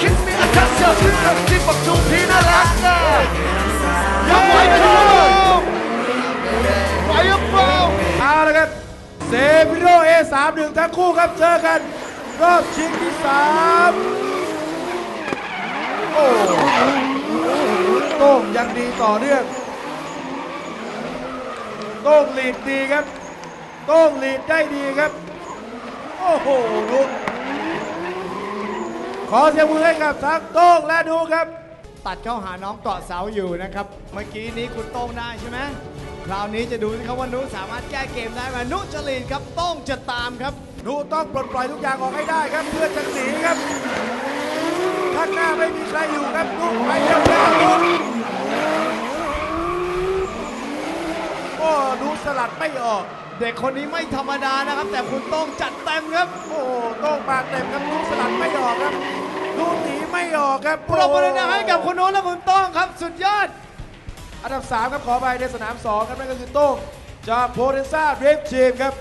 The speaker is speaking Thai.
คิดมีอันทัศเซลที่ทัศที่ปักจุพี่น่ารักนะยังไหวไหมทุนไหวหรือเปล่าเอาละครับเซฟิโร่เอสามหนึ่งทั้งคู่ครับเจอกัน รอบชิงที่สามโอ้โต้งยังดีต่อเนื่องโต้งหลีดดีครับ โต้งหลีดได้ดีครับ โอ้โหลุ้น ขอเสียงมือให้กับทั้งโต้งและดูครับ ตัดเข้าหาน้องเกาะเสาอยู่นะครับ เมื่อกี้นี้คุณโต้งได้ใช่ไหมคราวนี้จะดูสิครับว่านุสามารถแก้เกมได้ไหมนุจรีนครับโต้งจะตามครับดูต้องปลดปล่อยทุกอย่างออกให้ได้ครับ เพื่อจะหนีครับข้างหน้าไม่มีใครอยู่ครับลูกไปเร็วแล้วลูกโอ้ดูสลัดไม่ออกเด็กคนนี้ไม่ธรรมดานะครับ แต่คุณโต้งจัดเต็มครับ โอ้โต้งปากเต็มครับลูกสลัดไม่ออกครับ ลูกหนีไม่ออกครับปรบมือดังๆให้กับคุณโน้ตและคุณโต้งครับสุดยอด อันดับ 3 ครับขอไปในสนาม 2 ครับนั่นก็คือโต้งจากโพเทนซ่าเรฟทีมครับ